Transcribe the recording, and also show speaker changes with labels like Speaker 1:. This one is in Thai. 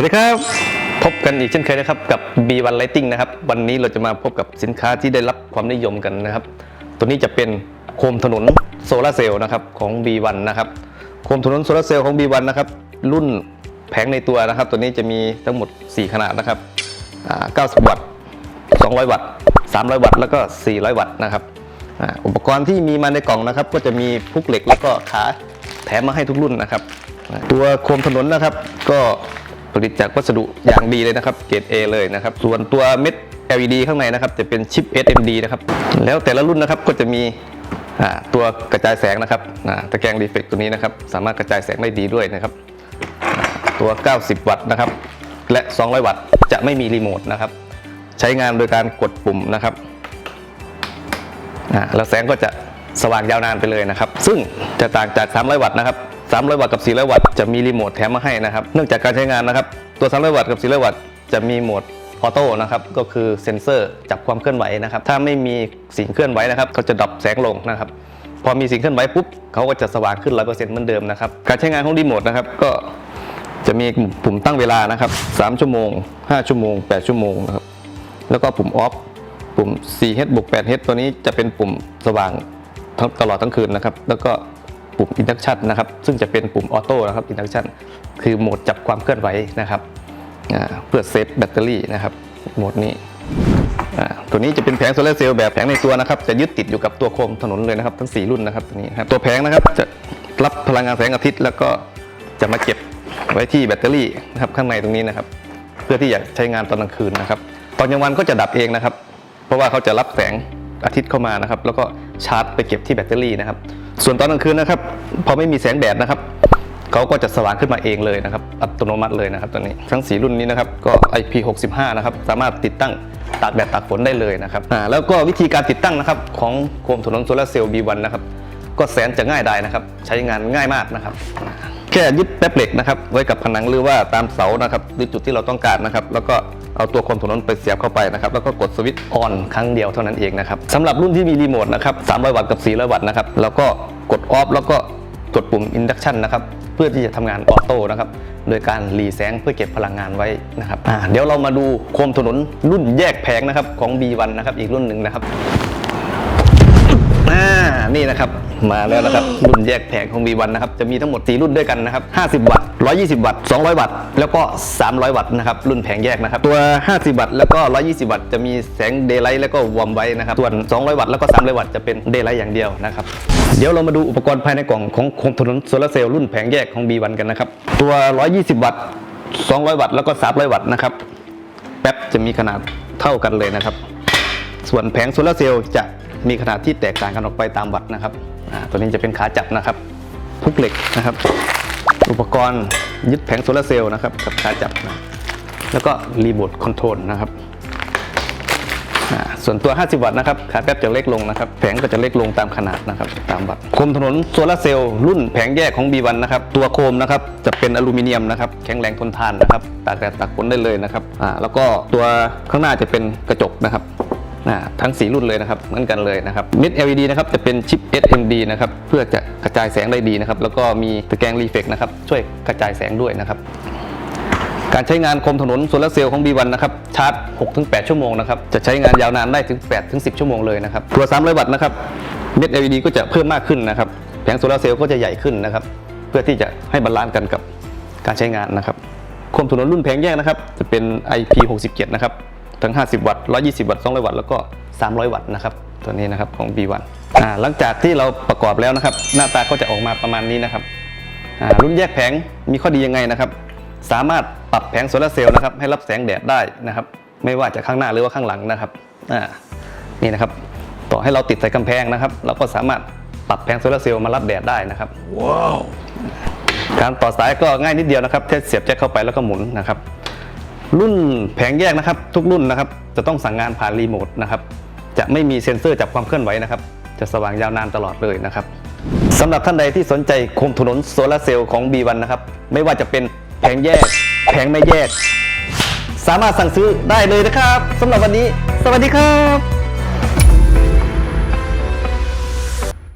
Speaker 1: วัสดีครับ พบกันอีกเช่นเคยนะครับกับ B1 Lighting นะครับ วันนี้เราจะมาพบกับสินค้าที่ได้รับความนิยมกันนะครับ ตัวนี้จะเป็นโคมถนนโซลาร์เซลล์นะครับของ B1 นะครับโคมถนนโซลาร์เซลล์ของ B1 นะครับ รุ่นแผงในตัวนะครับ ตัวนี้จะมีทั้งหมด 4 ขนาดนะครับ90 วัตต์ 200 วัตต์ 300 วัตต์ แล้วก็ 400 วัตต์นะครับอุปกรณ์ที่มีมาในกล่องนะครับ ก็จะมีพุกเหล็กแล้วก็ขาแถมมาให้ทุกรุ่นนะครับ ตัวโคมถนนนะครับ ก็ ผลิตจากวัสดุอย่างดีเลยนะครับ เกรด A เลยนะครับ ส่วนตัวเม็ด LED ข้างในนะครับ จะเป็นชิป SMD นะครับ แล้วแต่ละรุ่นนะครับก็จะมีตัวกระจายแสงนะครับตะแกรงรีเฟกตัวนี้นะครับ สามารถกระจายแสงได้ดีด้วยนะครับ ตัว 90 วัตต์นะครับ และ 200 วัตต์จะไม่มีรีโมทนะครับ ใช้งานโดยการกดปุ่มนะครับแล้วแสงก็จะสว่างยาวนานไปเลยนะครับ ซึ่งจะต่างจาก 300 วัตต์นะครับ 300 วัตต์กับ 400 วัตต์จะมีรีโมทแถมมาให้นะครับ เนื่องจากการใช้งานนะครับ ตัว 300 วัตต์กับ 400 วัตต์จะมีโหมดออโต้นะครับ ก็คือเซ็นเซอร์จับความเคลื่อนไหวนะครับ ถ้าไม่มีสิ่งเคลื่อนไหวนะครับเขาจะดับแสงลงนะครับ พอมีสิ่งเคลื่อนไหวปุ๊บเขาก็จะสว่างขึ้น 100%เหมือนเดิมนะครับ การใช้งานของรีโมทนะครับก็จะมีปุ่มตั้งเวลานะครับ 3 ชั่วโมง 5 ชั่วโมง 8 ชั่วโมงนะครับ แล้วก็ปุ่มออฟ ปุ่ม 4H บวก 8H ตัวนี้จะเป็นปุ่มสว่างทั้งตลอดทั้งคืนนะครับ แล้วก็ ปุ่ม Induction นะครับ ซึ่งจะเป็นปุ่มออโต้นะครับ Induction คือโหมดจับความเคลื่อนไหวนะครับเพื่อเซฟแบตเตอรี่นะครับโหมดนี้ตัวนี้จะเป็นแผงโซลาร์เซลล์แบบแผงในตัวนะครับ จะยึดติดอยู่กับตัวโคมถนนเลยนะครับ ทั้ง 4 รุ่นนะครับตัวนี้ครับตัวแผงนะครับจะรับพลังงานแสงอาทิตย์แล้วก็จะมาเก็บไว้ที่แบตเตอรี่นะครับข้างในตรงนี้นะครับ เพื่อที่จะใช้งานตอนกลางคืนนะครับ ตอนกลางวันก็จะดับเองนะครับ เพราะว่าเขาจะรับแสง อาทิตย์เข้ามานะครับ แล้วก็ชาร์จไปเก็บที่แบตเตอรี่นะครับ ส่วนตอนกลางคืนนะครับพอไม่มีแสงแดดนะครับเขาก็จะสว่างขึ้นมาเองเลยนะครับ อัตโนมัติเลยนะครับตัวนี้ทั้งสีรุ่นนี้นะครับก็ IP65 นะครับสามารถติดตั้งตากแดดตากฝนได้เลยนะครับอ่าแล้วก็วิธีการติดตั้งนะครับของโคมถนนโซลาเซลล์ B1 นะครับก็แสนจะง่ายได้นะครับ ใช้งานง่ายมากนะครับ แค่ยึดแป๊บเหล็กนะครับไว้กับผนังหรือว่าตามเสานะครับหรือจุดที่เราต้องการนะครับ แล้วก็ เอาตัวโคมถนนไปเสียบเข้าไปนะครับแล้วก็กดสวิตช์ออนครั้งเดียวเท่านั้นเองนะครับสำหรับรุ่นที่มีรีโมทนะครับ300 วัตต์กับ400วัตต์นะครับแล้วก็กดออฟแล้วก็กดปุ่ม induction นะครับเพื่อที่จะทำงานออโต้นะครับโดยการรีแสงเพื่อเก็บพลังงานไว้นะครับเดี๋ยวเรามาดูโคมถนนรุ่นแยกแผงนะครับของ B1 นะครับอีกรุ่นหนึ่งนะครับ นี่นะครับมาแล้วนะครับรุ่นแยกแผงของ V1 นะครับจะมีทั้งหมด 4 รุ่นด้วยกันนะครับ 50 วัตต์ 120 วัตต์ 200 วัตต์ แล้วก็ 300 วัตต์นะครับรุ่นแผงแยกนะครับตัว 50 วัตต์แล้วก็ 120 วัตต์จะมีแสงเดย์ไลท์แล้วก็วอร์มไว้นะครับส่วน 200 วัตต์แล้วก็ 300 วัตต์จะเป็นเดย์ไลท์อย่างเดียวนะครับเดี๋ยวเรามาดูอุปกรณ์ภายในกล่องของโคมถนนโซลาร์เซลล์รุ่นแผงแยกของ B1 กันนะครับตัว 120 วัตต์ 200 วัตต์แล้วก็ 300 วัตต์นะครับแป๊บจะมีขนาดเท่ากันเลยนะครับส่วนแผงโซลาร์เซลล์จะ มีขนาดที่แตกต่างกันออกไปตามวัตต์นะครับตัวนี้จะเป็นขาจับนะครับพุกเหล็กนะครับ อุปกรณ์ยึดแผงโซลาร์เซลล์นะครับกับขาจับนะแล้วก็รีโมทคอนโทรลนะครับส่วนตัว 50 วัตต์นะครับขาแป๊บจะเล็กลงนะครับแผงก็จะเล็กลงตามขนาดนะครับตามวัตต์โคมถนนโซลาร์เซลล์รุ่นแผงแยกของ B1 นะครับตัวโคมนะครับจะเป็นอลูมิเนียมนะครับแข็งแรงทนทานนะครับตากแดดตากฝนได้เลยนะครับอ่าแล้วก็ตัวข้างหน้าจะเป็นกระจกนะครับ ทั้งสีรุ่นเลยนะครับเหมือนกันเลยนะครับเม็ด LED นะครับจะเป็นชิป SMD นะครับเพื่อจะกระจายแสงได้ดีนะครับแล้วก็มีตะแกรงรีเฟกนะครับช่วยกระจายแสงด้วยนะครับการใช้งานคมถนนโซลาร์เซลล์ของ B1 นะครับชาร์จ 6-8 ชั่วโมงนะครับจะใช้งานยาวนานได้ถึง 8-10 ชั่วโมงเลยนะครับตัว 300 วัตต์นะครับเม็ด LED ก็จะเพิ่มมากขึ้นนะครับแผงโซลาร์เซลล์ก็จะใหญ่ขึ้นนะครับเพื่อที่จะให้บาลานซ์กันกับการใช้งานนะครับคมถนนรุ่นแผงแยกนะครับจะเป็น IP67 นะครับ ทั้ง 50 วัตต์ 120 วัตต์ 200 วัตต์ แล้วก็ 300 วัตต์นะครับ ตัวนี้นะครับของ B1 อ่าหลังจากที่เราประกอบแล้วนะครับ หน้าตาก็จะออกมาประมาณนี้นะครับอ่ารุ่นแยกแผงมีข้อดียังไงนะครับ สามารถปรับแผงโซลาร์เซลล์นะครับให้รับแสงแดดได้นะครับ ไม่ว่าจะข้างหน้าหรือว่าข้างหลังนะครับอ่านี่นะครับ ต่อให้เราติดใส่กำแพงนะครับ เราก็สามารถปรับแผงโซลาร์เซลล์มารับแดดได้นะครับการต่อสายก็ง่ายนิดเดียวนะครับแค่เสียบแจ็คเข้าไปแล้วก็หมุนนะครับ รุ่นแผงแยกนะครับ ทุกรุ่นนะครับจะต้องสั่งงานผ่านรีโมทนะครับจะไม่มีเซ็นเซอร์จับความเคลื่อนไหวนะครับ จะสว่างยาวนานตลอดเลยนะครับสำหรับท่านใดที่สนใจโคมถนนโซลาร์เซลล์ของ B1 นะครับ ไม่ว่าจะเป็นแผงแยก แผงไม่แยก สามารถสั่งซื้อได้เลยนะครับสำหรับวันนี้ สวัสดีครับ